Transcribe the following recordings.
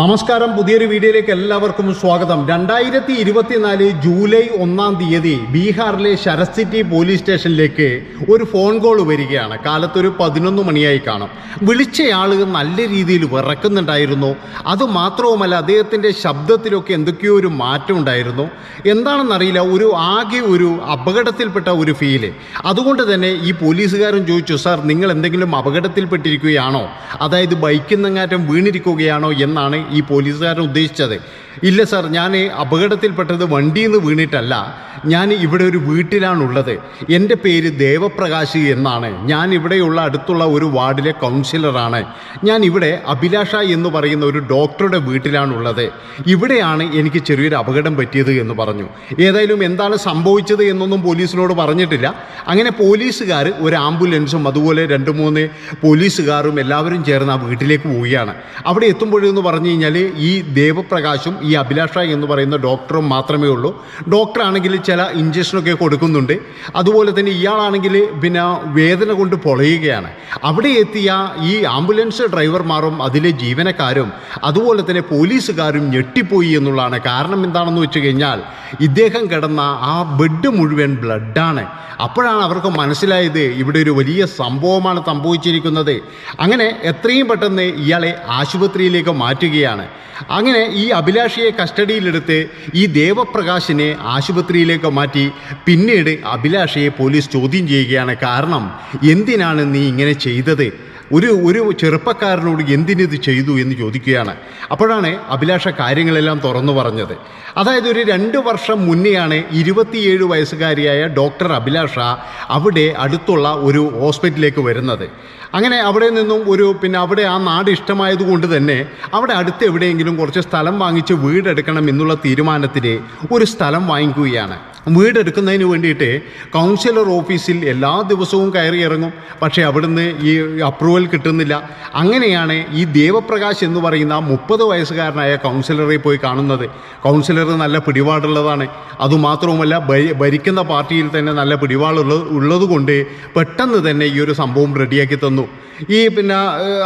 നമസ്കാരം. പുതിയൊരു വീഡിയോയിലേക്ക് എല്ലാവർക്കും സ്വാഗതം. രണ്ടായിരത്തി ഇരുപത്തിനാല് ജൂലൈ ഒന്നാം തീയതി ബീഹാറിലെ ശരത് പോലീസ് സ്റ്റേഷനിലേക്ക് ഒരു ഫോൺ കോൾ വരികയാണ്. കാലത്തൊരു പതിനൊന്ന് മണിയായി കാണും. വിളിച്ചയാൾ നല്ല രീതിയിൽ വിറക്കുന്നുണ്ടായിരുന്നു. അതുമാത്രവുമല്ല അദ്ദേഹത്തിന്റെ ശബ്ദത്തിലൊക്കെ എന്തൊക്കെയോ ഒരു മാറ്റം ഉണ്ടായിരുന്നു. എന്താണെന്നറിയില്ല ഒരു ആകെ ഒരു അപകടത്തിൽപ്പെട്ട ഒരു ഫീൽ. അതുകൊണ്ട് തന്നെ ഈ പോലീസുകാരൻ ചോദിച്ചു സാർ നിങ്ങൾ എന്തെങ്കിലും അപകടത്തിൽപ്പെട്ടിരിക്കുകയാണോ? അതായത് ബൈക്കിൽ നിന്നങ്ങാറ്റം വീണിരിക്കുകയാണോ? എന്നാണ് ഈ പോലീസുകാരൻ ഉദ്ദേശിച്ചത്. ഇല്ല സാർ ഞാൻ അപകടത്തിൽപ്പെട്ടത് വണ്ടിയിൽ നിന്ന് വീണിട്ടല്ല. ഞാൻ ഇവിടെ ഒരു വീട്ടിലാണുള്ളത്. എന്റെ പേര് ദേവപ്രകാശ് എന്നാണ്. ഞാൻ ഇവിടെയുള്ള അടുത്തുള്ള ഒരു വാർഡിലെ കൗൺസിലറാണ്. ഞാൻ ഇവിടെ അഭിലാഷ എന്ന് പറയുന്ന ഒരു ഡോക്ടറുടെ വീട്ടിലാണുള്ളത്. ഇവിടെയാണ് എനിക്ക് ചെറിയൊരു അപകടം പറ്റിയത് എന്ന് പറഞ്ഞു. ഏതായാലും എന്താണ് സംഭവിച്ചത് എന്നൊന്നും പോലീസിനോട് പറഞ്ഞിട്ടില്ല. അങ്ങനെ പോലീസുകാർ ഒരു ആംബുലൻസും അതുപോലെ രണ്ട് മൂന്ന് പോലീസുകാരും എല്ലാവരും ചേർന്ന് ആ വീട്ടിലേക്ക് പോവുകയാണ്. അവിടെ എത്തുമ്പോഴെന്ന് പറഞ്ഞു കഴിഞ്ഞാൽ ഈ ദേവപ്രകാശും ഈ അഭിലാഷ എന്ന് പറയുന്ന ഡോക്ടറും മാത്രമേ ഉള്ളൂ. ഡോക്ടറാണെങ്കിൽ ചില ഇഞ്ചക്ഷനൊക്കെ കൊടുക്കുന്നുണ്ട്. അതുപോലെ തന്നെ ഇയാളാണെങ്കിൽ പിന്നെ വേദന കൊണ്ട് പൊളയുകയാണ്. അവിടെ എത്തിയ ഈ ആംബുലൻസ് ഡ്രൈവർമാരും അതിലെ ജീവനക്കാരും അതുപോലെ തന്നെ പോലീസുകാരും ഞെട്ടിപ്പോയി എന്നുള്ളതാണ്. കാരണം എന്താണെന്ന് വെച്ച് കഴിഞ്ഞാൽ ഇദ്ദേഹം കിടന്ന ആ ബെഡ് മുഴുവൻ ബ്ലഡാണ്. അപ്പോഴാണ് അവർക്ക് മനസ്സിലായത് ഇവിടെ ഒരു വലിയ സംഭവമാണ് സംഭവിച്ചിരിക്കുന്നത്. അങ്ങനെ എത്രയും പെട്ടെന്ന് ഇയാളെ ആശുപത്രിയിലേക്ക് മാറ്റുകയാണ്. അങ്ങനെ ഈ അഭിലാഷിയെ കസ്റ്റഡിയിലെടുത്ത് ഈ ദേവപ്രകാശിനെ ആശുപത്രിയിലേക്ക് മാറ്റി പിന്നീട് അഭിലാഷയെ പോലീസ് ചോദ്യം ചെയ്യുകയാണ് കാരണം എന്തിനാണ് നീ ഇങ്ങനെ ചെയ്തത്? ഒരു ഒരു ചെറുപ്പക്കാരനോട് എന്തിനിത് ചെയ്തു എന്ന് ചോദിക്കുകയാണ്. അപ്പോഴാണ് അഭിലാഷ കാര്യങ്ങളെല്ലാം തുറന്നു പറഞ്ഞത്. അതായത് ഒരു രണ്ട് വർഷം മുന്നെയാണ് ഇരുപത്തിയേഴ് വയസ്സുകാരിയായ ഡോക്ടർ അഭിലാഷ അവിടെ അടുത്തുള്ള ഒരു ഹോസ്പിറ്റലിലേക്ക് വരുന്നത്. അങ്ങനെ അവിടെ നിന്നും ഒരു പിന്നെ അവിടെ ആ നാട് ഇഷ്ടമായതുകൊണ്ട് തന്നെ അവിടെ അടുത്ത് എവിടെയെങ്കിലും കുറച്ച് സ്ഥലം വാങ്ങിച്ച് വീടെടുക്കണം എന്നുള്ള തീരുമാനത്തിന് ഒരു സ്ഥലം വാങ്ങിക്കുകയാണ്. വീടെടുക്കുന്നതിന് വേണ്ടിയിട്ട് കൗൺസിലർ ഓഫീസിൽ എല്ലാ ദിവസവും കയറി ഇറങ്ങും. പക്ഷേ അവിടുന്ന് ഈ അപ്രൂവൽ കിട്ടുന്നില്ല. അങ്ങനെയാണ് ഈ ദേവപ്രകാശ് എന്ന് പറയുന്ന മുപ്പത് വയസ്സുകാരനായ കൗൺസിലറെ പോയി കാണുന്നത്. കൗൺസിലർ നല്ല പിടിപാടുള്ളതാണ്. അതുമാത്രവുമല്ല ഭരിക്കുന്ന പാർട്ടിയിൽ തന്നെ നല്ല പിടിപാടുള്ള ഉള്ളതുകൊണ്ട് പെട്ടെന്ന് തന്നെ ഈ ഒരു സംഭവം റെഡിയാക്കി തന്നു. ഈ പിന്നെ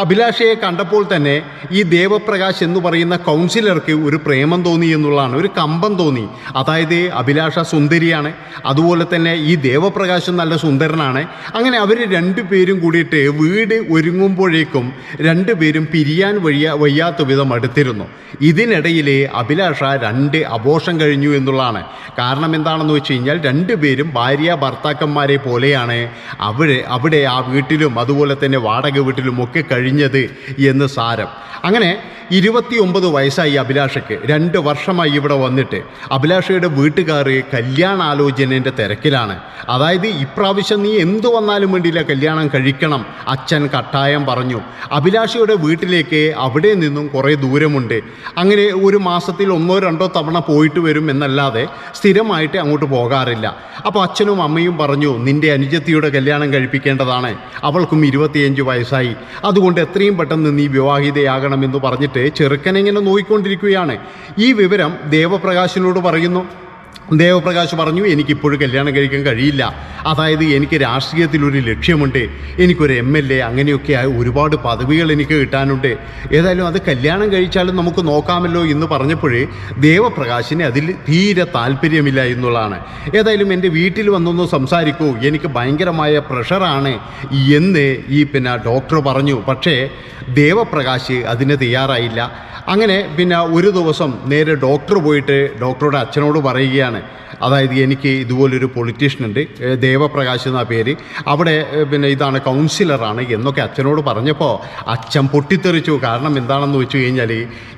അഭിലാഷയെ കണ്ടപ്പോൾ തന്നെ ഈ ദേവപ്രകാശ് എന്ന് പറയുന്ന കൗൺസിലർക്ക് ഒരു പ്രേമം തോന്നി എന്നുള്ളതാണ്. ഒരു കമ്പം തോന്നി. അതായത് അഭിലാഷ സുന്ദരിയാണ്. അതുപോലെ തന്നെ ഈ ദേവപ്രകാശം നല്ല സുന്ദരനാണ്. അങ്ങനെ അവർ രണ്ടുപേരും കൂടിയിട്ട് വീട് ഒരുങ്ങുമ്പോഴേക്കും രണ്ടുപേരും പിരിയാൻ വഴിയ വയ്യാത്ത വിധം അടുത്തിരുന്നു. ഇതിനിടയിൽ അഭിലാഷ രണ്ട് അബോഷം കഴിഞ്ഞു എന്നുള്ളതാണ്. കാരണം എന്താണെന്ന് വെച്ച് കഴിഞ്ഞാൽ രണ്ടുപേരും ഭാര്യ ഭർത്താക്കന്മാരെ പോലെയാണ് അവിടെ അവിടെ ആ വീട്ടിലും അതുപോലെ തന്നെ വാടക വീട്ടിലും ഒക്കെ കഴിഞ്ഞത് എന്ന് സാരം. അങ്ങനെ ഇരുപത്തിയൊമ്പത് വയസ്സായി അഭിലാഷയ്ക്ക്. രണ്ട് വർഷമായി ഇവിടെ വന്നിട്ട്. അഭിലാഷയുടെ വീട്ടുകാർ കല്യാണാലോചനേന്റെ തിരക്കിലാണ്. അതായത് ഇപ്രാവശ്യം നീ എന്തു വന്നാലും വേണ്ടിയില്ല കല്യാണം കഴിക്കണം അച്ഛൻ കട്ടായം പറഞ്ഞു. അഭിലാഷിയുടെ വീട്ടിലേക്ക് അവിടെ നിന്നും കുറേ ദൂരമുണ്ട്. അങ്ങനെ ഒരു മാസത്തിൽ ഒന്നോ രണ്ടോ തവണ പോയിട്ട് വരും എന്നല്ലാതെ സ്ഥിരമായിട്ട് അങ്ങോട്ട് പോകാറില്ല. അപ്പോൾ അച്ഛനും അമ്മയും പറഞ്ഞു നിന്റെ അനുജത്തിയുടെ കല്യാണം കഴിപ്പിക്കേണ്ടതാണ്. അവൾക്കും ഇരുപത്തിയഞ്ച് വയസ്സായി. അതുകൊണ്ട് എത്രയും പെട്ടെന്ന് നീ വിവാഹിതയാകണമെന്ന് പറഞ്ഞിട്ട് ചെറുക്കനെങ്ങനെ നോയിക്കൊണ്ടിരിക്കുകയാണ്. ഈ വിവരം ദേവപ്രകാശിനോട് പറയുന്നു. ദേവപ്രകാശ് പറഞ്ഞു എനിക്കിപ്പോഴും കല്യാണം കഴിക്കാൻ കഴിയില്ല. അതായത് എനിക്ക് രാഷ്ട്രീയത്തിലൊരു ലക്ഷ്യമുണ്ട്. എനിക്കൊരു എം എൽ എ അങ്ങനെയൊക്കെ ഒരുപാട് പദവികൾ എനിക്ക് കിട്ടാനുണ്ട്. ഏതായാലും അത് കല്യാണം കഴിച്ചാലും നമുക്ക് നോക്കാമല്ലോ എന്ന് പറഞ്ഞപ്പോഴേ ദേവപ്രകാശിന് അതിൽ തീരെ താല്പര്യമില്ല എന്നുള്ളതാണ്. ഏതായാലും എന്റെ വീട്ടിൽ വന്നൊന്ന് സംസാരിക്കൂ. എനിക്ക് ഭയങ്കരമായ പ്രഷറാണ് എന്ന് ഈ പിന്നെ ഡോക്ടർ പറഞ്ഞു. പക്ഷേ ദേവപ്രകാശ് അതിന് തയ്യാറായില്ല. അങ്ങനെ പിന്നെ ഒരു ദിവസം നേരെ ഡോക്ടർ പോയിട്ട് ഡോക്ടറുടെ അച്ഛനോട് പറയുകയാണ്. അതായത് എനിക്ക് ഇതുപോലൊരു പൊളിറ്റീഷ്യൻ ഉണ്ട്. ദേവപ്രകാശ് എന്ന പേര്. അവിടെ പിന്നെ ഇതാണ് കൗൺസിലറാണ് എന്നൊക്കെ അച്ഛനോട് പറഞ്ഞപ്പോൾ അച്ഛൻ പൊട്ടിത്തെറിച്ചു. കാരണം എന്താണെന്ന് വെച്ച് കഴിഞ്ഞാൽ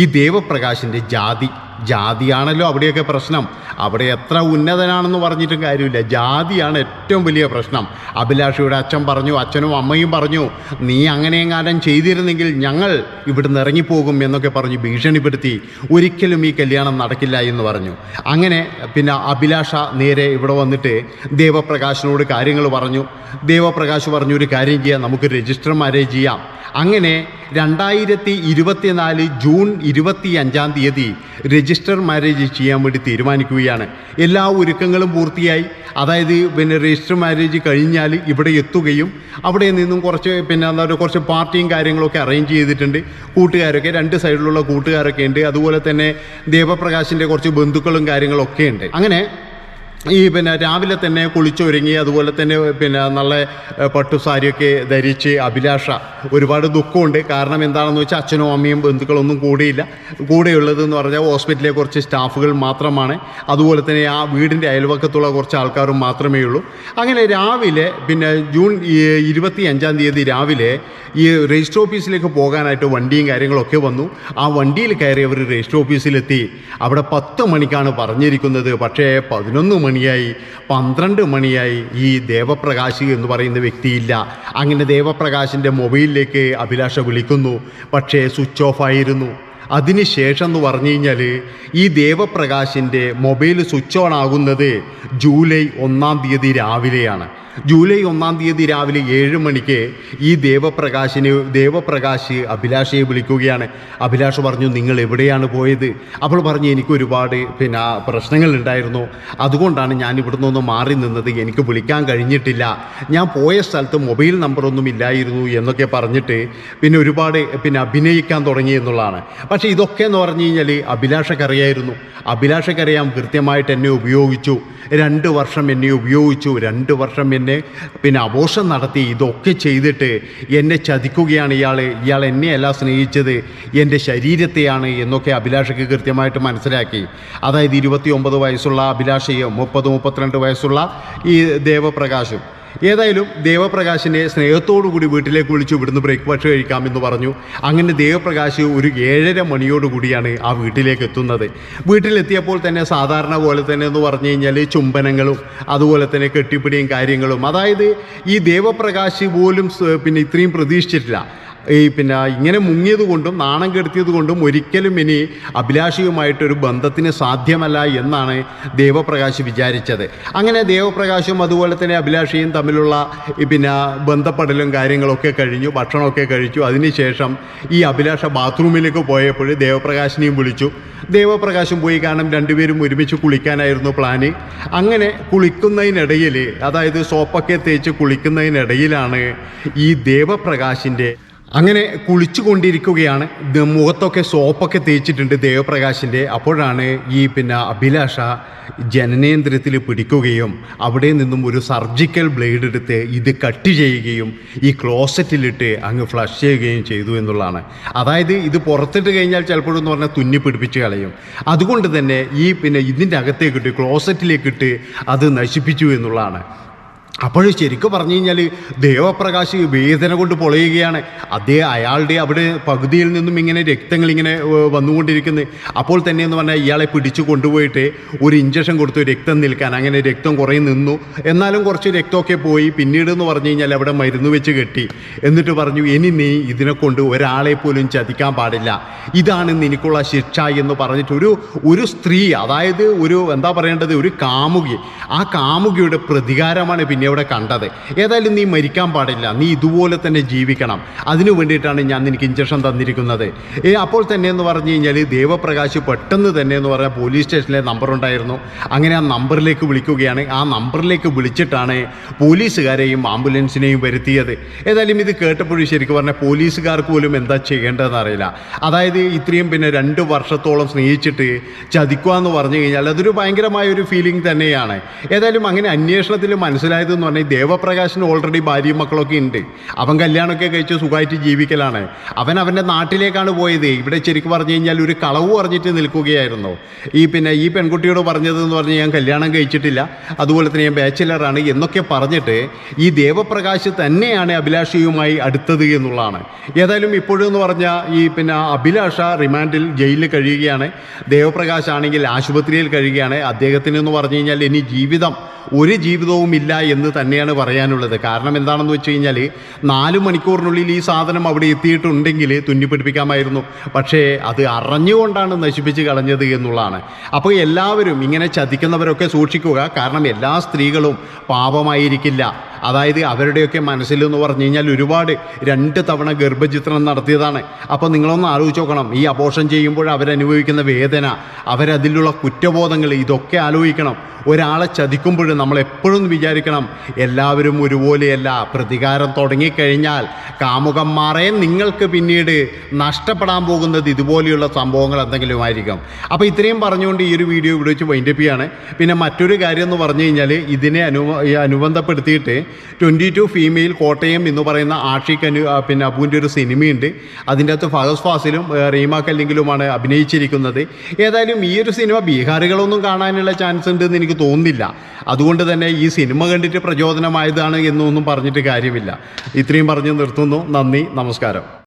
ഈ ദേവപ്രകാശിന്റെ ജാതി ജാതിയാണല്ലോ അവിടെയൊക്കെ പ്രശ്നം. അവിടെ എത്ര ഉന്നതനാണെന്ന് പറഞ്ഞിട്ടും കാര്യമില്ല. ജാതിയാണ് ഏറ്റവും വലിയ പ്രശ്നം. അഭിലാഷിയുടെ അച്ഛൻ പറഞ്ഞു അച്ഛനും അമ്മയും പറഞ്ഞു നീ അങ്ങനെയെങ്ങാനും ചെയ്തിരുന്നെങ്കിൽ ഞങ്ങൾ ഇവിടുന്ന് ഇറങ്ങിപ്പോകും എന്നൊക്കെ പറഞ്ഞു ഭീഷണിപ്പെടുത്തി ഒരിക്കലും ഈ കല്യാണം നടക്കില്ല എന്ന് പറഞ്ഞു. അങ്ങനെ പിന്നെ അഭിലാഷ നേരെ ഇവിടെ വന്നിട്ട് ദേവപ്രകാശിനോട് കാര്യങ്ങൾ പറഞ്ഞു. ദേവപ്രകാശ് പറഞ്ഞു ഒരു കാര്യം ചെയ്യാം നമുക്ക് രജിസ്റ്റർ മാരേജ് ചെയ്യാം. അങ്ങനെ രണ്ടായിരത്തി ഇരുപത്തിനാല് ജൂൺ ഇരുപത്തി അഞ്ചാം തീയതി രജിസ്റ്റർ രജിസ്റ്റർ മാരേജ് ചെയ്യാൻ വേണ്ടി തീരുമാനിക്കുകയാണ്. എല്ലാ ഒരുക്കങ്ങളും പൂർത്തിയായി. അതായത് പിന്നെ രജിസ്റ്റർ മാരേജ് കഴിഞ്ഞാൽ ഇവിടെ എത്തുകയും അവിടെ നിന്നും കുറച്ച് പിന്നെ എന്താ പറയുക കുറച്ച് പാർട്ടിയും കാര്യങ്ങളൊക്കെ അറേഞ്ച് ചെയ്തിട്ടുണ്ട്. കൂട്ടുകാരൊക്കെ രണ്ട് സൈഡിലുള്ള കൂട്ടുകാരൊക്കെ ഉണ്ട്. അതുപോലെ തന്നെ ദേവപ്രകാശിന്റെ കുറച്ച് ബന്ധുക്കളും കാര്യങ്ങളൊക്കെ ഉണ്ട്. അങ്ങനെ ഈ പിന്നെ രാവിലെ തന്നെ കുളിച്ചൊരുങ്ങി അതുപോലെ തന്നെ പിന്നെ നല്ല പട്ടുസാരിയൊക്കെ ധരിച്ച് അഭിലാഷ. ഒരുപാട് ദുഃഖമുണ്ട്. കാരണം എന്താണെന്ന് വെച്ചാൽ അച്ഛനും അമ്മയും ബന്ധുക്കളൊന്നും കൂടിയില്ല. കൂടെയുള്ളത് എന്ന് പറഞ്ഞാൽ ഹോസ്പിറ്റലിലെ കുറച്ച് സ്റ്റാഫുകൾ മാത്രമാണ്. അതുപോലെ തന്നെ ആ വീടിന്റെ അയൽവക്കത്തുള്ള കുറച്ച് ആൾക്കാരും മാത്രമേ ഉള്ളൂ. അങ്ങനെ രാവിലെ പിന്നെ ജൂൺ ഇരുപത്തി അഞ്ചാം തീയതി രാവിലെ ഈ രജിസ്റ്റർ ഓഫീസിലേക്ക് പോകാനായിട്ട് വണ്ടിയും കാര്യങ്ങളൊക്കെ വന്നു. ആ വണ്ടിയിൽ കയറി അവർ രജിസ്റ്റർ ഓഫീസിലെത്തി. അവിടെ പത്ത് മണിക്കാണ് പറഞ്ഞിരിക്കുന്നത്. പക്ഷേ പതിനൊന്ന് മണിയായി പന്ത്രണ്ട് മണിയായി ഈ ദേവപ്രകാശ് എന്ന് പറയുന്ന വ്യക്തിയില്ല. അങ്ങനെ ദേവപ്രകാശിന്റെ മൊബൈലിലേക്ക് അഭിലാഷ വിളിക്കുന്നു. പക്ഷേ സ്വിച്ച് ഓഫ് ആയിരുന്നു. അതിനുശേഷം എന്ന് പറഞ്ഞു കഴിഞ്ഞാൽ ഈ ദേവപ്രകാശിന്റെ മൊബൈൽ സ്വിച്ച് ഓൺ ആകുന്നത് ജൂലൈ ഒന്നാം തീയതി രാവിലെയാണ്. ജൂലൈ ഒന്നാം തീയതി രാവിലെ ഏഴ് മണിക്ക് ഈ ദേവപ്രകാശിന് ദേവപ്രകാശ് അഭിലാഷയെ വിളിക്കുകയാണ്. അഭിലാഷ് പറഞ്ഞു നിങ്ങൾ എവിടെയാണ് പോയത്? അവൾ പറഞ്ഞു എനിക്ക് ഒരുപാട് പിന്നെ പ്രശ്നങ്ങൾ ഉണ്ടായിരുന്നു. അതുകൊണ്ടാണ് ഞാൻ ഇവിടുന്ന് ഒന്ന് മാറി നിന്നത്. എനിക്ക് വിളിക്കാൻ കഴിഞ്ഞിട്ടില്ല. ഞാൻ പോയ സ്ഥലത്ത് മൊബൈൽ നമ്പറൊന്നും ഇല്ലായിരുന്നു എന്നൊക്കെ പറഞ്ഞിട്ട് പിന്നെ ഒരുപാട് പിന്നെ അഭിനയിക്കാൻ തുടങ്ങി എന്നുള്ളതാണ്. പക്ഷേ ഇതൊക്കെ എന്ന് പറഞ്ഞു കഴിഞ്ഞാൽ അഭിലാഷക്കറിയായിരുന്നു. അഭിലാഷക്കറിയാം കൃത്യമായിട്ട് എന്നെ ഉപയോഗിച്ചു. രണ്ട് വർഷം എന്നെ ഉപയോഗിച്ചു. രണ്ട് വർഷം എന്നെ പിന്നെ അബോഷൻ നടത്തി ഇതൊക്കെ ചെയ്തിട്ട് എന്നെ ചതിക്കുകയാണ് ഇയാൾ ഇയാൾ എന്നെയല്ല സ്നേഹിച്ചത്. എന്റെ ശരീരത്തെയാണ് എന്നൊക്കെ അഭിലാഷയ്ക്ക് കൃത്യമായിട്ട് മനസ്സിലാക്കി. അതായത് ഇരുപത്തി ഒമ്പത് വയസ്സുള്ള അഭിലാഷയും മുപ്പത് മുപ്പത്തിരണ്ട് വയസ്സുള്ള ഈ ദേവപ്രകാശും. ഏതായാലും ദേവപ്രകാശിനെ സ്നേഹത്തോടു കൂടി വീട്ടിലേക്ക് വിളിച്ചു ഇവിടുന്ന് ബ്രേക്ക്ഫാസ്റ്റ് കഴിക്കാമെന്ന് പറഞ്ഞു. അങ്ങനെ ദേവപ്രകാശ് ഒരു ഏഴര മണിയോടുകൂടിയാണ് ആ വീട്ടിലേക്ക് എത്തുന്നത്. വീട്ടിലെത്തിയപ്പോൾ തന്നെ സാധാരണ പോലെ തന്നെ എന്ന് പറഞ്ഞു കഴിഞ്ഞാൽ ചുംബനങ്ങളും അതുപോലെ തന്നെ കെട്ടിപ്പിടിയും കാര്യങ്ങളും. അതായത് ഈ ദേവപ്രകാശ് പോലും പിന്നെ ഇത്രയും പ്രതീക്ഷിച്ചിട്ടില്ല. ഈ പിന്നെ ഇങ്ങനെ മുങ്ങിയത് കൊണ്ടും നാണം കെടുത്തിയത് കൊണ്ടും ഒരിക്കലും ഇനി അഭിലാഷിയുമായിട്ടൊരു ബന്ധത്തിന് സാധ്യമല്ല എന്നാണ് ദേവപ്രകാശ് വിചാരിച്ചത്. അങ്ങനെ ദേവപ്രകാശും അതുപോലെ തന്നെ അഭിലാഷിയും തമ്മിലുള്ള പിന്നെ ബന്ധപ്പെടലും കാര്യങ്ങളൊക്കെ കഴിഞ്ഞു ഭക്ഷണമൊക്കെ കഴിച്ചു. അതിനുശേഷം ഈ അഭിലാഷ ബാത്റൂമിലേക്ക് പോയപ്പോൾ ദേവപ്രകാശിനെയും വിളിച്ചു. ദേവപ്രകാശം പോയി കാരണം രണ്ടുപേരും ഒരുമിച്ച് കുളിക്കാനായിരുന്നു പ്ലാന്. അങ്ങനെ കുളിക്കുന്നതിനിടയിൽ അതായത് സോപ്പൊക്കെ തേച്ച് കുളിക്കുന്നതിനിടയിലാണ് ഈ ദേവപ്രകാശിന്റെ അങ്ങനെ കുളിച്ചു കൊണ്ടിരിക്കുകയാണ് മുഖത്തൊക്കെ സോപ്പൊക്കെ തേച്ചിട്ടുണ്ട് ദേവപ്രകാശിന്റെ. അപ്പോഴാണ് ഈ പിന്നെ അഭിലാഷ ജനനേന്ദ്രത്തിൽ പിടിക്കുകയും അവിടെ നിന്നും ഒരു സർജിക്കൽ ബ്ലേഡ് എടുത്ത് ഇത് കട്ട് ചെയ്യുകയും ഈ ക്ലോസറ്റിലിട്ട് അങ്ങ് ഫ്ലഷ് ചെയ്യുകയും ചെയ്തു എന്നുള്ളതാണ്. അതായത് ഇത് പുറത്തിട്ട് കഴിഞ്ഞാൽ ചിലപ്പോഴെന്ന് പറഞ്ഞാൽ തുന്നി പിടിപ്പിച്ച് കളയും. അതുകൊണ്ട് തന്നെ ഈ പിന്നെ ഇതിന്റെ അകത്തേക്കിട്ട് ക്ലോസറ്റിലേക്കിട്ട് അത് നശിപ്പിച്ചു എന്നുള്ളതാണ്. അപ്പോൾ ശരിക്കും പറഞ്ഞു കഴിഞ്ഞാൽ ദേവപ്രകാശ് വേദന കൊണ്ട് പൊളയുകയാണ്. അതേ അയാളുടെ അവിടെ പകുതിയിൽ നിന്നും ഇങ്ങനെ രക്തങ്ങൾ ഇങ്ങനെ വന്നുകൊണ്ടിരിക്കുന്നത് അപ്പോൾ തന്നെ എന്ന് പറഞ്ഞാൽ ഇയാളെ പിടിച്ചു കൊണ്ടുപോയിട്ട് ഒരു ഇഞ്ചക്ഷൻ കൊടുത്തു രക്തം നിൽക്കാൻ. അങ്ങനെ രക്തം കുറേ നിന്നു. എന്നാലും കുറച്ച് രക്തമൊക്കെ പോയി. പിന്നീട് എന്ന് പറഞ്ഞു കഴിഞ്ഞാൽ അവിടെ മരുന്ന് വെച്ച് കെട്ടി. എന്നിട്ട് പറഞ്ഞു ഇനി നീ ഇതിനെ കൊണ്ട് ഒരാളെ പോലും ചതിക്കാൻ പാടില്ല. ഇതാണ് നിനക്കുള്ള ശിക്ഷ എന്ന് പറഞ്ഞിട്ട് ഒരു ഒരു സ്ത്രീ അതായത് ഒരു എന്താ പറയേണ്ടത് ഒരു കാമുകി. ആ കാമുകിയുടെ പ്രതികാരമാണ് പിന്നെ അവിടെ കണ്ടത്. ഏതായാലും നീ മരിക്കാൻ പാടില്ല. നീ ഇതുപോലെ തന്നെ ജീവിക്കണം. അതിനു വേണ്ടിയിട്ടാണ് ഞാൻ നിനക്ക് ഇഞ്ചക്ഷൻ തന്നിരിക്കുന്നത്. ഏ അപ്പോൾ തന്നെ എന്ന് പറഞ്ഞു കഴിഞ്ഞാൽ ദേവപ്രകാശ് പെട്ടെന്ന് തന്നെ എന്ന് പറഞ്ഞാൽ പോലീസ് സ്റ്റേഷനിലെ നമ്പർ ഉണ്ടായിരുന്നു. അങ്ങനെ ആ നമ്പറിലേക്ക് വിളിക്കുകയാണ്. ആ നമ്പറിലേക്ക് വിളിച്ചിട്ടാണ് പോലീസുകാരെയും ആംബുലൻസിനെയും വരുത്തിയത്. ഏതായാലും ഇത് കേട്ടപ്പോഴും ശരിക്കും പറഞ്ഞാൽ പോലീസുകാർക്ക് പോലും എന്താ ചെയ്യേണ്ടതെന്ന് അറിയില്ല. അതായത് ഇത്രയും പിന്നെ രണ്ട് വർഷത്തോളം സ്നേഹിച്ചിട്ട് ചതിക്കുക എന്ന് പറഞ്ഞു കഴിഞ്ഞാൽ അതൊരു ഭയങ്കരമായ ഒരു ഫീലിംഗ് തന്നെയാണ്. ഏതായാലും അങ്ങനെ അന്വേഷണത്തിൽ മനസ്സിലായതെന്ന് പറഞ്ഞാൽ ദേവപ്രകാശിന് ഓൾറെഡി ഭാര്യയും മക്കളൊക്കെ ഉണ്ട്. അവൻ കല്യാണമൊക്കെ കഴിച്ച് സുഖമായിട്ട് ജീവിക്കലാണ്. അവൻ അവന്റെ നാട്ടിലേക്കാണ് പോയത്. ഇവിടെ ശരിക്കും പറഞ്ഞു കഴിഞ്ഞാൽ ഒരു കളവ് പറഞ്ഞിട്ട് നിൽക്കുകയായിരുന്നു. ഈ പിന്നെ ഈ പെൺകുട്ടിയോട് പറഞ്ഞതെന്ന് പറഞ്ഞ് ഞാൻ കല്യാണം കഴിച്ചിട്ടില്ല. അതുപോലെ തന്നെ ഞാൻ ബാച്ചിലറാണ് എന്നൊക്കെ പറഞ്ഞിട്ട് ഈ ദേവപ്രകാശ് തന്നെയാണ് അഭിലാഷയുമായി അടുത്തത് എന്നുള്ളതാണ്. ഏതായാലും ഇപ്പോഴെന്ന് പറഞ്ഞാൽ ഈ പിന്നെ അഭിലാഷ റിമാൻഡിൽ ജയിലിൽ കഴിയുകയാണ്. ദേവപ്രകാശ് ആണെങ്കിൽ ആശുപത്രിയിൽ കഴിയുകയാണ്. അദ്ദേഹത്തിന് എന്ന് പറഞ്ഞു കഴിഞ്ഞാൽ ഇനി ജീവിതം ഒരു ജീവിതവും ഇല്ല എന്ന് തന്നെയാണ് പറയാനുള്ളത്. കാരണം എന്താണെന്ന് വെച്ച് കഴിഞ്ഞാൽ നാല് മണിക്കൂറിനുള്ളിൽ ഈ സാധനം അവിടെ എത്തിയിട്ടുണ്ടെങ്കിൽ തുന്നിപ്പിടിപ്പിക്കാമായിരുന്നു പക്ഷേ അത് അറിഞ്ഞുകൊണ്ടാണ് നശിപ്പിച്ച് കളഞ്ഞത് എന്നുള്ളതാണ്. അപ്പോൾ എല്ലാവരും ഇങ്ങനെ ചതിക്കുന്നവരൊക്കെ സൂക്ഷിക്കുക. കാരണം എല്ലാ സ്ത്രീകളും പാപമായിരിക്കില്ല. അതായത് അവരുടെയൊക്കെ മനസ്സിൽ എന്ന് പറഞ്ഞു കഴിഞ്ഞാൽ ഒരുപാട് രണ്ട് തവണ ഗർഭചിത്രം നടത്തിയതാണ്. അപ്പോൾ നിങ്ങളൊന്ന് ആലോചിച്ച് നോക്കണം. ഈ അപോഷൻ ചെയ്യുമ്പോൾ അവരനുഭവിക്കുന്ന വേദന അവരതിലുള്ള കുറ്റബോധങ്ങൾ ഇതൊക്കെ ആലോചിക്കണം. ഒരാളെ ചതിക്കുമ്പോൾ നമ്മൾ എപ്പോഴും വിചാരിക്കണം എല്ലാവരും ഒരുപോലെയല്ല. പ്രതികാരം തുടങ്ങിക്കഴിഞ്ഞാൽ കാമുകന്മാരെ നിങ്ങൾക്ക് പിന്നീട് നഷ്ടപ്പെടാൻ പോകുന്നത് ഇതുപോലെയുള്ള സംഭവങ്ങൾ എന്തെങ്കിലും ആയിരിക്കും. അപ്പോൾ ഇത്രയും പറഞ്ഞുകൊണ്ട് ഈ ഒരു വീഡിയോ ഇവിടെ വെച്ച് വൈൻഡപ്പിയാണ് പിന്നെ മറ്റൊരു കാര്യം എന്ന് പറഞ്ഞു കഴിഞ്ഞാൽ ഇതിനെ അനു അനുബന്ധപ്പെടുത്തിയിട്ട് ട്വന്റി ടു ഫീമെയിൽ കോട്ടയം എന്ന് പറയുന്ന ആഷിഖ് പിന്നെ അബുവിന്റെ ഒരു സിനിമയുണ്ട്. അതിന്റെ അകത്ത് ഫഹസ് ഫാസിലും റീമ കല്ലിങ്കിലുമാണ് അഭിനയിച്ചിരിക്കുന്നത്. ഏതായാലും ഈ ഒരു സിനിമ ബീഹാറികളൊന്നും കാണാനുള്ള ചാൻസ് ഉണ്ട് എന്ന് എനിക്ക് തോന്നുന്നില്ല. അതുകൊണ്ട് തന്നെ ഈ സിനിമ കണ്ടിട്ട് പ്രചോദനമായതാണ് എന്നൊന്നും പറഞ്ഞിട്ട് കാര്യമില്ല. ഇത്രയും പറഞ്ഞ് നിർത്തുന്നു. നന്ദി. നമസ്കാരം.